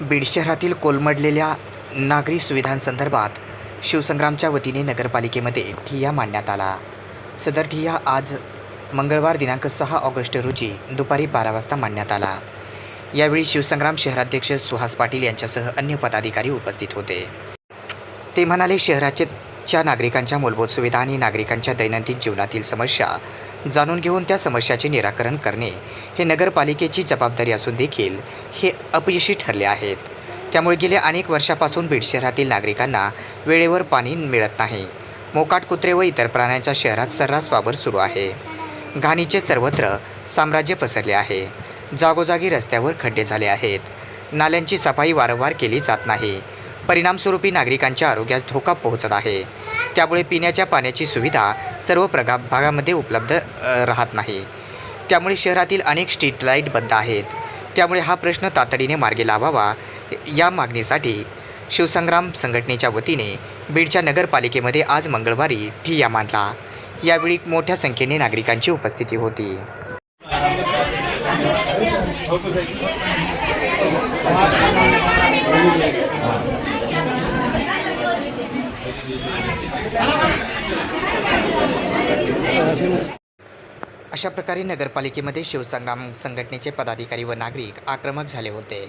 बीड शहरातील कोलमडलेल्या नागरी सुविधांसंदर्भात शिवसंग्रामच्या वतीने नगरपालिकेमध्ये ठिय्या मांडण्यात आला. सदर ठिय्या आज मंगळवार दिनांक सहा ऑगस्ट रोजी दुपारी बारा वाजता मांडण्यात आला. यावेळी शिवसंग्राम शहराध्यक्ष सुहास पाटील यांच्यासह अन्य पदाधिकारी उपस्थित होते. ते म्हणाले शहराचे च्या नागरिकांच्या मूलभूत सुविधा आणि नागरिकांच्या दैनंदिन जीवनातील समस्या जाणून घेऊन त्या समस्याचे निराकरण करणे हे नगरपालिकेची जबाबदारी असून देखील हे अपयशी ठरले आहेत. त्यामुळे गेल्या अनेक वर्षापासून बीड शहरातील नागरिकांना वेळेवर पाणी मिळत नाही. मोकाट कुत्रे व इतर प्राण्यांच्या शहरात सर्रास वावर सुरू आहे. घाणीचे सर्वत्र साम्राज्य पसरले आहे. जागोजागी रस्त्यावर खड्डे झाले आहेत. नाल्यांची सफाई वारंवार केली जात नाही. परिणामस्वरूपी नागरिकांच्या आरोग्यास धोका पोहोचत आहे. त्यामुळे पिण्याच्या पाण्याची सुविधा सर्व प्रगा भागामध्ये उपलब्ध राहत नाही. त्यामुळे शहरातील अनेक स्ट्रीट लाइट बंद आहेत. त्यामुळे हा प्रश्न तातडीने मार्गी लावावा या मागणीसाठी शिवसंग्राम संघटनेच्या वतीने बीडच्या नगरपालिकेमध्ये आज मंगळवारी ठिय्या मांडला. यावेळी मोठ्या संख्येने नागरिकांची उपस्थिती होती. अशा प्रकारे नगरपालिकेमध्ये शिवसंग्राम संघटनेचे पदाधिकारी व नागरिक आक्रमक झाले होते.